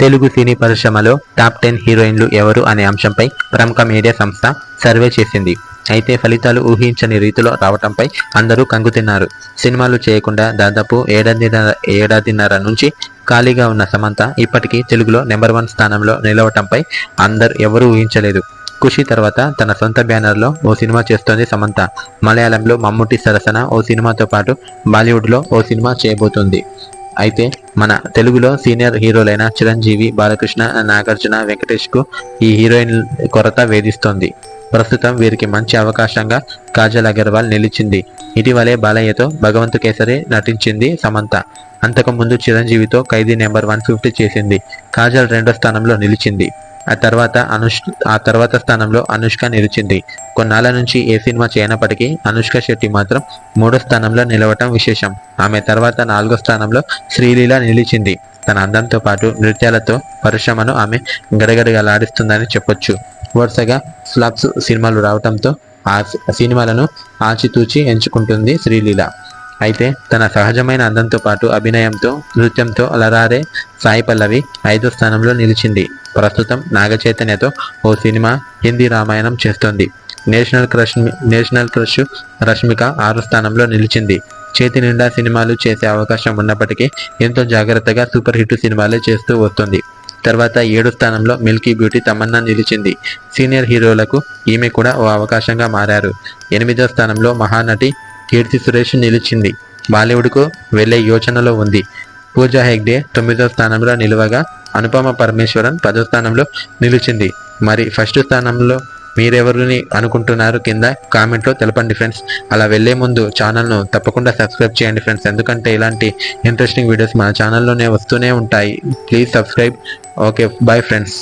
తెలుగు సినీ పరిశ్రమలో top ten హీరోయిన్లు ఎవరు అనే అంశంపై ప్రముఖ మీడియా సంస్థ సర్వే చేసింది. అయితే ఫలితాలు ఊహించని రీతిలో రావటంపై అందరూ కంగుతిన్నారు సినిమాలు చేయకుండా దాదాపు ఏడాదిన్నర ఏడాదిన్నర నుంచి ఖాళీగా ఉన్న సమంత ఇప్పటికీ తెలుగులో నెంబర్ వన్ స్థానంలో నిలవటంపై అందరు ఎవరూ ఊహించలేదు. ఖుషి తర్వాత తన సొంత బ్యానర్లో ఓ సినిమా చేస్తోంది సమంత. మలయాళంలో మమ్ముట్టి సరసన ఓ సినిమాతో పాటు బాలీవుడ్లో ఓ సినిమా చేయబోతుంది. అయితే మన తెలుగులో సీనియర్ హీరోలైన చిరంజీవి బాలకృష్ణ నాగార్జున వెంకటేష్కు ఈ హీరోయిన్ కొరత వేధిస్తోంది. ప్రస్తుతం వీరికి మంచి అవకాశంగా కాజల్ అగర్వాల్ నిలిచింది. ఇటీవలే బాలయ్యతో భగవంత్ కేసరి నటించింది సమంత. అంతకుముందు చిరంజీవితో ఖైదీ నెంబర్ వన్ ఫిఫ్టీ చేసింది. కాజల్ రెండో స్థానంలో నిలిచింది. ఆ తర్వాత అనుష్ ఆ తర్వాత స్థానంలో అనుష్క నిలిచింది. కొన్నాళ్ళ నుంచి ఏ సినిమా చేయనప్పటికీ అనుష్క శెట్టి మాత్రం మూడో స్థానంలో నిలవటం విశేషం. ఆమె తర్వాత నాలుగో స్థానంలో శ్రీలీల నిలిచింది. తన అందంతో పాటు నృత్యాలతో పరిశ్రమను ఆమె గడగడగలాడిస్తుందని చెప్పొచ్చు. వరుసగా ఫ్లాప్స్ సినిమాలు రావటంతో ఆ సినిమాలను ఆచితూచి ఎంచుకుంటుంది శ్రీలీల. అయితే తన సహజమైన అందంతో పాటు అభినయంతో నృత్యంతో అలరారే సాయి పల్లవి ఐదో స్థానంలో నిలిచింది. ప్రస్తుతం నాగచైతన్యతో ఓ సినిమా హిందీ రామాయణం చేస్తోంది. National crush national crush Rashmika ఆరు స్థానంలో నిలిచింది. చేతి నిండా సినిమాలు చేసే అవకాశం ఉన్నప్పటికీ ఎంతో జాగ్రత్తగా సూపర్ హిట్ సినిమాలే చేస్తూ వస్తుంది. తర్వాత ఏడు స్థానంలో మిల్కీ బ్యూటీ తమన్నా నిలిచింది. సీనియర్ హీరోలకు ఈమె కూడా ఓ అవకాశంగా మారారు. ఎనిమిదో స్థానంలో మహానటి కీర్తి సురేష్ నిలిచింది. బాలీవుడ్కు వెళ్ళే యోచనలో ఉంది. పూజా హెగ్డే తొమ్మిదో స్థానంలో నిలువగా అనుపమ పరమేశ్వరన్ పదో స్థానంలో నిలిచింది. మరి ఫస్ట్ స్థానంలో మీరెవరిని అనుకుంటున్నారు కింద కామెంట్లో తెలపండి ఫ్రెండ్స్. అలా వెళ్ళే ముందు ఛానల్ను తప్పకుండా సబ్స్క్రైబ్ చేయండి ఫ్రెండ్స్. ఎందుకంటే ఇలాంటి ఇంట్రెస్టింగ్ వీడియోస్ మన ఛానల్లోనే వస్తూనే ఉంటాయి. Please subscribe. Okay bye friends.